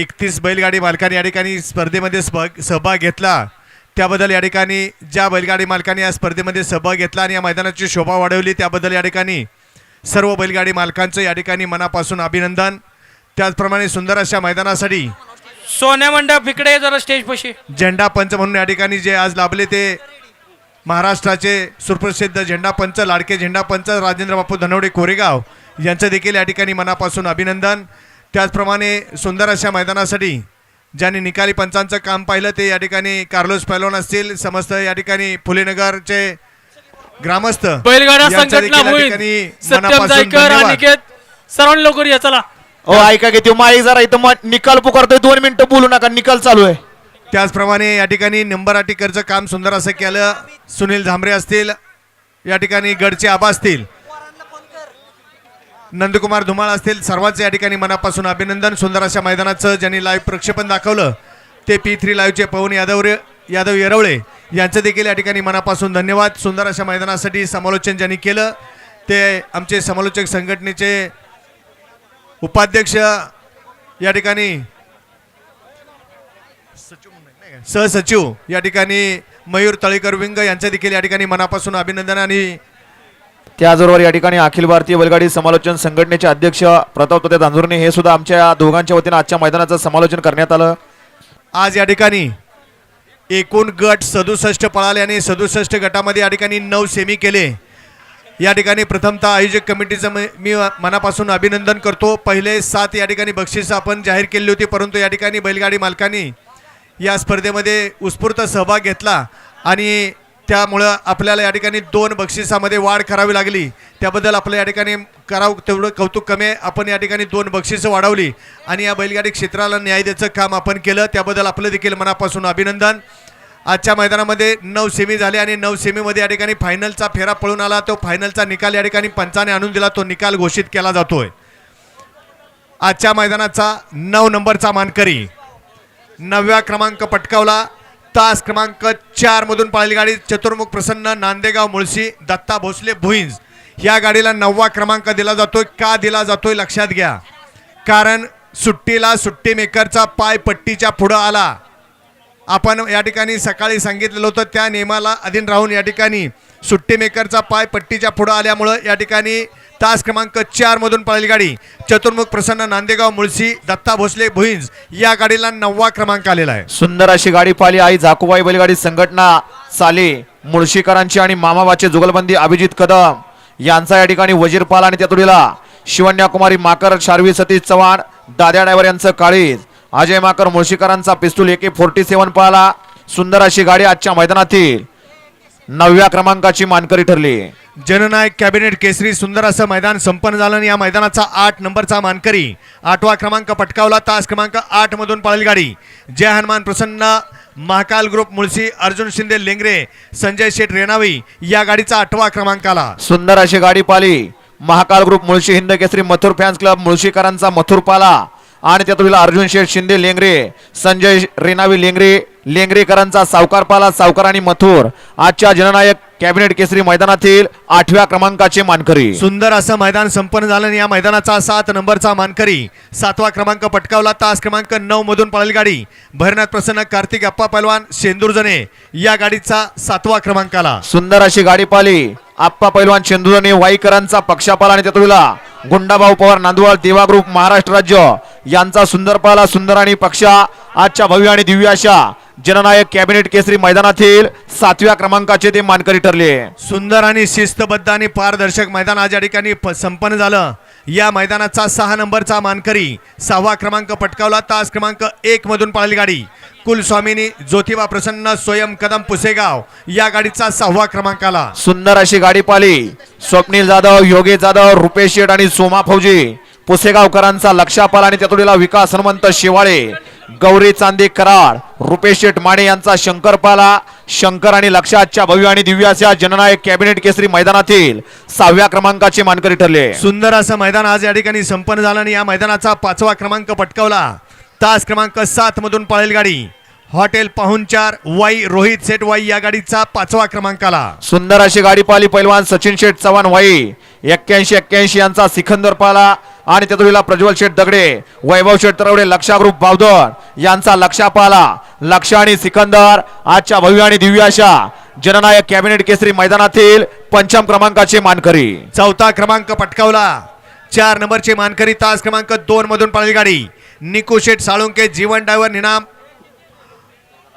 एकतीस बैलगाडी मालकांनी या ठिकाणी स्पर्धेमध्ये सहभाग सहभाग घेतला. त्याबद्दल या ठिकाणी ज्या बैलगाडी मालकांनी या स्पर्धेमध्ये सहभाग घेतला आणि या मैदानाची शोभा वाढवली त्याबद्दल या ठिकाणी सर्व बैलगाडी मालकांचं या ठिकाणी मनापासून अभिनंदन. त्याचप्रमाणे सुंदर अशा मैदानासाठी सोन्या मंडप इकडे जरा स्टेज पशी. झेंडा पंच म्हणून या ठिकाणी जे आज लाभले ते महाराष्ट्राचे सुप्रसिद्ध झेंडा पंच लाडके झेंडा पंच राजेंद्र बापू धनवडे कोरेगाव यांचं देखील या ठिकाणी मनापासून अभिनंदन. त्याचप्रमाणे सुंदर अशा मैदानासाठी ज्यांनी निकाली पंचांचं काम पाहिलं ते या ठिकाणी कार्लोस पैलवान असतील समस्त या ठिकाणी फुलेनगरचे ग्रामस्थ बैलगाडा संघटना होईल. सत्यम जायकर. अनिकेत लवकर या चला. ओ ऐका की माई जरा इथं मग निकाल पुकारतोय दोन मिनिटं बोलू नका निकाल चालू आहे. त्याचप्रमाणे या ठिकाणी नंबर अटीकरचं काम सुंदर असं केलं सुनील झांबरे असतील या ठिकाणी गडचे आबा असतील. नंदकुमार धुमाळ असतील सर्वांचे या ठिकाणी मनापासून अभिनंदन. सुंदर अशा मैदानाचं ज्यांनी लाईव्ह प्रक्षेपण दाखवलं ते पी थ्री लाईव्हचे पवन यादव यादव येरवळे यांचं देखील या ठिकाणी मनापासून धन्यवाद. सुंदर अशा मैदानासाठी समालोचन ज्यांनी केलं ते आमचे समालोचक संघटनेचे उपाध्यक्ष या ठिकाणी सहसचिव या ठिकाणी मयूर तळेकर विंग यांचं देखील या ठिकाणी मनापासून अभिनंदन आणि त्याचबरोबर या ठिकाणी अखिल भारतीय बैलगाडी समालोचन संघटनेचे अध्यक्ष प्रताप तोते दांजुर्णे हे सुद्धा आमच्या दोघांच्या वतीनं आजच्या मैदानाचं समालोचन करण्यात आलं. आज या ठिकाणी एकूण गट सदुसष्ट पळाले आणि सदुसष्ट गटामध्ये या ठिकाणी नऊ सेमी केले. या ठिकाणी प्रथमतः आयोजक कमिटीचं मी मनापासून अभिनंदन करतो. पहिले सात या ठिकाणी बक्षिसं आपण जाहीर केली होती परंतु या ठिकाणी बैलगाडी मालकांनी या स्पर्धेमध्ये उत्स्फूर्त सहभाग घेतला आणि त्यामुळं आपल्याला या ठिकाणी दोन बक्षिसामध्ये वाढ करावी लागली. त्याबद्दल आपलं या ठिकाणी करावं तेवढं कौतुक कमी आपण या ठिकाणी दोन बक्षिसं वाढवली आणि या बैलगाडी क्षेत्राला न्याय द्यायचं काम आपण केलं. त्याबद्दल आपलं देखील मनापासून अभिनंदन. आजच्या मैदानामध्ये नऊ सेमी झाले आणि नऊ सेमीमध्ये या ठिकाणी फायनलचा फेरा पळून आला. तो फायनलचा निकाल या ठिकाणी पंचाने आणून दिला. तो निकाल घोषित केला जातोय. आजच्या मैदानाचा नऊ नंबरचा मानकरी नवव्या क्रमांक पटकावला. तास क्रमांक चार मधून पाळली गाडी. चतुर्मुख प्रसन्न नांदेगाव मुळशी दत्ता भोसले भुईंज. या गाडीला नववा क्रमांक दिला जातोय. का दिला जातोय लक्षात घ्या. कारण सुट्टीला सुट्टी मेकरचा पाय पट्टीच्या पुढं आला. आपण या ठिकाणी सकाळी सांगितलेलं होतं त्या नियमाला अधीन राहून या ठिकाणी सुट्टी मेकरचा पाय पट्टीच्या पुढं आल्यामुळं या ठिकाणी तास क्रमांक चार मधून पळाली गाडी. चतुर्मुख प्रसन्न नांदेगाव मुळशी दत्ता भोसले भुईंज या गाडीला नववा क्रमांक आलेला आहे. सुंदर अशी गाडी पाहिली. आई झाकुबाई बैलगाडी संघटना चाले मुळशीकरांची आणि मामाबाचे जुगलबंदी अभिजित कदम यांचा या ठिकाणी वजीरपाल आणि त्यातुडीला शिवन्याकुमारी माकर शार्वी सतीश चव्हाण दाद्या ड्रायव्हर यांचं काळीज अजय माकर मुळशीकरांचा पिस्तूल एके फोर्टी सेव्हन पाहिला सुंदर अशी गाडी आजच्या मैदानातील नवव्या क्रमांकाची मानकरी ठरली. जननायक कॅबिनेट केसरी सुंदर असं मैदान संपन्न झालं आणि या मैदानाचा आठ नंबरचा मानकरी आठवा क्रमांक पटकावला. तास क्रमांक आठ मधून पळेल गाडी. जय हनुमान प्रसन्न महाकाल ग्रुप मुळशी अर्जुन शिंदे लेंगरे संजय शेठ रेणावी या गाडीचा आठवा क्रमांक आला. सुंदर अशी गाडी Pali Mahakal group Mulshi Hind Kesari Mathur fans club मुळशीकरांचा Mathur पाला. आणि त्यातून अर्जुन शेठ शिंदे लेंगरे संजय रेनावी लेंगरे लेंगरेकरांचा सावकार पाला सावकार आणि मथुर. आजच्या जननायक कॅबिनेट केसरी मैदानातील आठव्या क्रमांकाचे मानकरी. सुंदर असं मैदान संपन्न झालं आणि या मैदानाचा सात नंबरचा मानकरी सातवा क्रमांक पटकावला. तास क्रमांक नऊ मधून पळाली गाडी. भैरनाथ प्रसन्न कार्तिक अप्पा पहलवान शेंदूरजने या गाडीचा सातवा क्रमांक आला सुंदर अशी गाडी पाली. आप्पा पैलवान चंदुरने वाईकरांचा पक्षापाला आणि त्यातुला गुंडाभाऊ पवार नांदवाळ देवा ग्रुप महाराष्ट्र राज्य. यांचा सुंदर पाला सुंदर आणि पक्षा. आजच्या भव्य आणि दिव्य अशा जननायक कॅबिनेट केसरी मैदानातील सातव्या क्रमांकाचे ते मानकरी ठरले. सुंदर आणि शिस्तबद्ध आणि पारदर्शक मैदान आज या ठिकाणी संपन्न झालं. या मैदानाचा सहा नंबरचा मानकरी सहावा क्रमांक पटकावला. तास क्रमांक एक मधून पळाली गाडी. कुलस्वामिनी ज्योतिबा प्रसन्न स्वयं कदम पुसेगाव या गाडीचा सहावा क्रमांक आला. सुंदर अशी गाडी पाली स्वप्नील जाधव योगेश जाधव रुपेश शेठ आणि सोमा फौजी. पुसेगावकरांचा लक्षापाल आणि त्यातुडीला विकास हनुमंत शिवाळे गौरी चांदे कराड रुपेश शेठ माने यांचा शंकरपाला शंकर आणि लक्षातच्या भव्य आणि दिव्य अशा जननायक कॅबिनेट केसरी मैदानातील सहाव्या क्रमांकाचे मानकरी ठरले. सुंदर असं मैदान आज या ठिकाणी संपन्न झालं आणि या मैदानाचा पाचवा क्रमांक पटकावला. तास क्रमांक सात मधून पळेल गाडी. हॉटेल पाहुणचार वाई रोहित सेठ वाई या गाडीचा पाचवा क्रमांक आला. सुंदर अशी गाडी पाहिली पैलवान सचिन शेठ चव्हाण वाई एक्क्याऐंशी एक्क्याऐंशी यांचा सिकंदर पाला आणि त्यातुरीला प्रज्वल शेठ दगडे वैभव शेठ तरवडे लक्षा ग्रुप बावधर यांचा लक्षा पाला लक्ष आणि सिकंदर आजच्या भव्य आणि दिव्य अशा जननायक कॅबिनेट केसरी मैदानातील पंचम क्रमांकाचे मानकरी. चौथा क्रमांक पटकावला. चार नंबरचे मानकरी तास क्रमांक दोन मधून पळाली गाडी. निकू शेठ साळुंके जीवन डायव्हर निनाम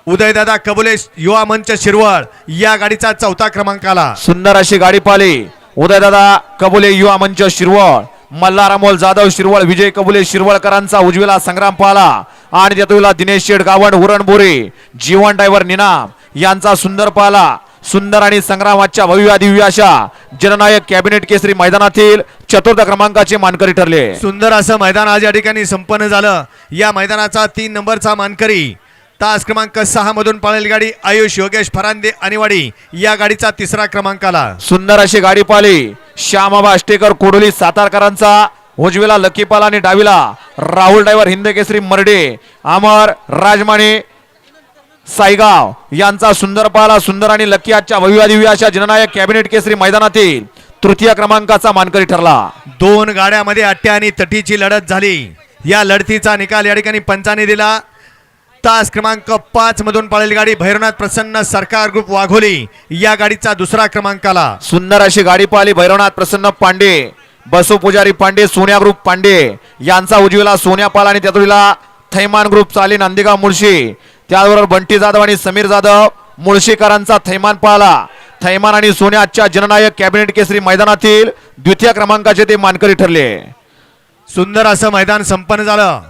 उदयदादा कबुले युवा मंच शिरवळ या गाडीचा चौथा क्रमांक आला सुंदर अशी गाडी पाली उदयदादा कबुले युवा मंच शिरवळ. मल्हारमोल जाधव शिरवळ विजय कबुले शिरवळकरांचा उजवीला संग्राम पाला. आणि त्यातुला दिनेश शेठ गावंड उरण बोरे जीवन ड्रायव्हर निनाम यांचा सुंदर पाला. सुंदर आणि संग्रामाच्या भव्य दिव्य अशा जननायक कॅबिनेट केसरी मैदानातील चतुर्थ क्रमांकाचे मानकरी ठरले. सुंदर असं मैदान आज या ठिकाणी संपन्न झालं. या मैदानाचा तीन नंबरचा मानकरी तास क्रमांक सहा मधून पळालेली गाडी आयुष योगेश फरांदे अनिवाडी. या गाडीचा तिसरा क्रमांक आला सुंदर अशी गाडी पाली श्यामाबा अष्टेकर कोडोली सातारकरांचा. उजवीला लकीपाला आणि डावीला राहुल ड्रायव्हर हिंद केसरी मर्डे. अमर राजमाने साईगाव यांचा सुंदर पाला सुंदर आणि लकी आजच्या भव्य दिव्य अशा जननायक कॅबिनेट केसरी मैदानातील तृतीय क्रमांकाचा मानकरी ठरला. दोन गाड्यामध्ये अट्ट्या आणि तटीची लढत झाली. या लढतीचा निकाल या ठिकाणी पंचाने दिला. तास क्रमांक पाच मधून पळालेली गाडी भैरवनाथ प्रसन्न सरकार ग्रुप वाघोली. या गाडीचा दुसरा क्रमांक आला सुंदर अशी गाडी पाहिली भैरवनाथ प्रसन्न पांडे बसू पुजारी पांडे सोन्या ग्रुप पांडे. यांचा उजवीला सोन्या पाल आणि त्यातुरीला थैमान ग्रुप चाली नांदेगाव मुळशी. त्याचबरोबर बंटी जाधव आणि समीर जाधव मुळशीकरांचा थैमान पाला. थैमान आणि सोन्या आजच्या जननायक कॅबिनेट केसरी मैदानातील द्वितीय क्रमांकाचे ते मानकरी ठरले. सुंदर असं मैदान संपन्न झालं.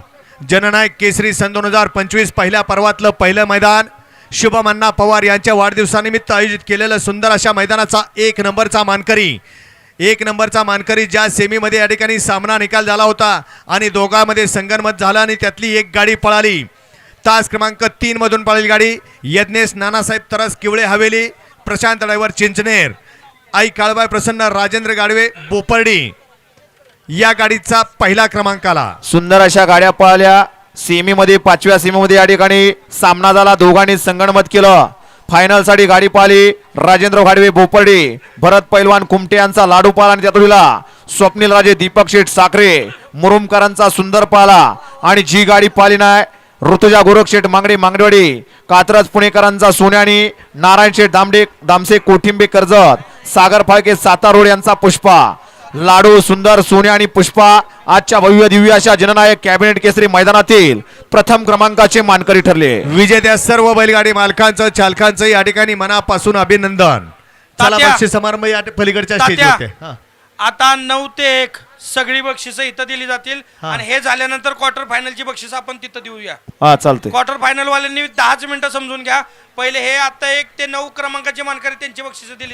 जननायक केसरी सन दोन हजार पंचवीस पहिल्या पर्वातलं पहिलं मैदान. शुभम अण्णा पवार यांच्या वाढदिवसानिमित्त आयोजित केलेलं सुंदर अशा मैदानाचा एक नंबरचा मानकरी. एक नंबरचा मानकरी ज्या सेमीमध्ये या ठिकाणी सामना निकाल झाला होता आणि दोघांमध्ये संगनमत झालं आणि त्यातली एक गाडी पळाली. तास क्रमांक तीन मधून गाडी. यज्ञेश नानासाहेब तरस किवळे हवेली प्रशांत ड्रायव्हर चिंचनेर. आई काळबाई प्रसन्न राजेंद्र गाडवे बोपर्डी. या गाडीचा पहिला क्रमांक आला. सुंदर अशा गाड्या पळाल्या. सेमीमध्ये पाचव्या सेमीमध्ये या ठिकाणी सामना झाला दोघांनी संगणमत केलं. फायनलसाठी गाडी पाहिली. राजेंद्र घाडवे बोपर्डे भरत पैलवान कुमटे यांचा लाडू पाला आणि त्यातुला स्वप्नील राजे दीपक शेठ साखरे मुरुमकरांचा सुंदर पाला आणि जी गाडी पाली नाही ऋतुजा गोरख शेठ मांगडे मांगडेवाडी कात्रज पुणेकरांचा सोन्यानी नारायण शेठ दामडे दामसे कोठिंबे कर्जत सागर फाळके सातारोड यांचा पुष्पा. लाडू सुंदर सोन्या आणि पुष्पा आजच्या भव्य दिव्य अशा जननायक कॅबिनेट केसरी मैदानातील प्रथम क्रमांकाचे मानकरी ठरले. विजेत्या सर्व बैलगाडी मालकांचं चालकांचं या ठिकाणी मनापासून अभिनंदन. चला तात्या. बक्षीस समारंभ या पलीकडच्या तात्या. हा. आता नऊ ते एक सगळी बक्षिसं इथं दिली जातील. आणि हे झाल्यानंतर क्वार्टर फायनलची बक्षिस आपण तिथं देऊया. हा चालते क्वार्टर फायनल वाल्यांनी दहाच मिनिटं समजून घ्या. पहिले हे आता एक ते नऊ क्रमांकाचे मानकरी त्यांची बक्षिसं दिली जातील.